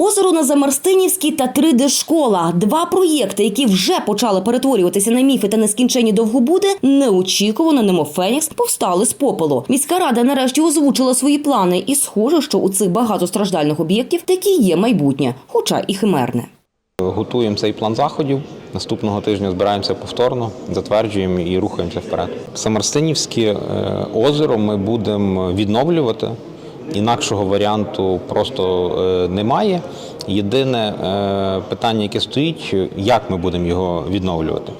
Озеро на Замарстинівській та 3D-школа – два проєкти, які вже почали перетворюватися на міфи та нескінченні довгобуди, неочікувано, немов Фенікс, повстали з попелу. Міська рада нарешті озвучила свої плани, і схоже, що у цих багатостраждальних об'єктів таки є майбутнє, хоча і химерне. Готуємо цей план заходів. Наступного тижня збираємося повторно, затверджуємо і рухаємося вперед. Самарстинівське е, озеро ми будемо відновлювати. Інакшого варіанту просто е, немає. Єдине е, питання, яке стоїть, як ми будемо його відновлювати.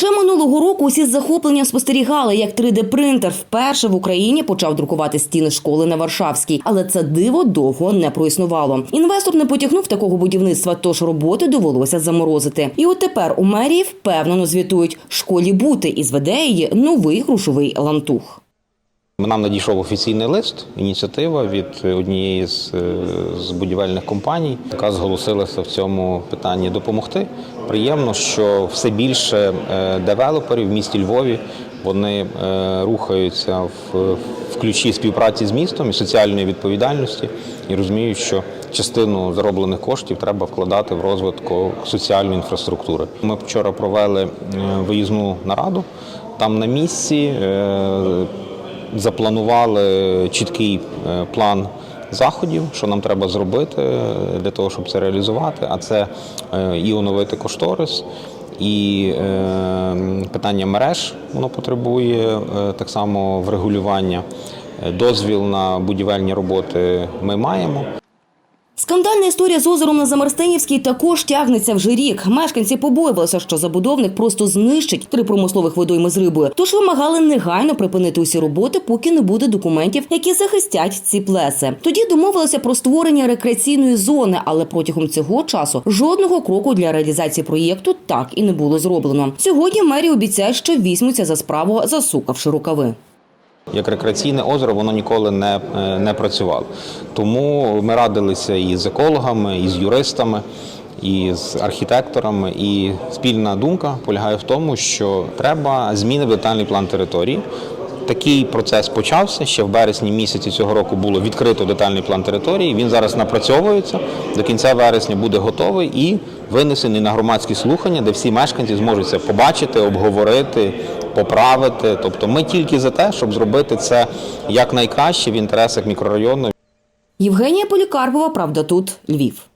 Ще минулого року усі з захопленням спостерігали, як 3D-принтер вперше в Україні почав друкувати стіни школи на Варшавській, але це диво довго не проіснувало. Інвестор не потягнув такого будівництва, тож роботи довелося заморозити. І от тепер у мерії впевнено звітують школі бути і зведе її новий грошовий лантух. Нам надійшов офіційний лист, ініціатива від однієї з, е, з будівельних компаній, яка зголосилася в цьому питанні допомогти. Приємно, що все більше е, девелоперів в місті Львові вони е, рухаються в, в ключі співпраці з містом і соціальної відповідальності і розуміють, що частину зароблених коштів треба вкладати в розвиток соціальної інфраструктури. Ми вчора провели виїзну нараду там на місці. Запланували чіткий е, план заходів, що нам треба зробити е, для того, щоб це реалізувати. А це е, і оновити кошторис, і питання мереж воно потребує так само врегулювання. Дозвіл на будівельні роботи ми маємо. Скандальна історія з озером на Замарстинівській також тягнеться вже рік. Мешканці побоювалися, що забудовник просто знищить три промислових водойми з рибою. Тож вимагали негайно припинити усі роботи, поки не буде документів, які захистять ці плеси. Тоді домовилися про створення рекреаційної зони, але протягом цього часу жодного кроку для реалізації проєкту так і не було зроблено. Сьогодні мерія обіцяє, що візьмуться за справу, засукавши рукави. Як рекреаційне озеро воно ніколи не, е, не працювало. Тому ми радилися і з екологами, і з юристами, і з архітекторами. І спільна думка полягає в тому, що треба зміни в детальний план території. Такий процес почався ще в березні місяці цього року було відкрито детальний план території. Він зараз напрацьовується. До кінця вересня буде готовий і винесений на громадські слухання, де всі мешканці зможуть це побачити, обговорити, поправити. Тобто ми тільки за те, щоб зробити це якнайкраще в інтересах мікрорайону. Євгенія Полікарпова, правда, тут Львів.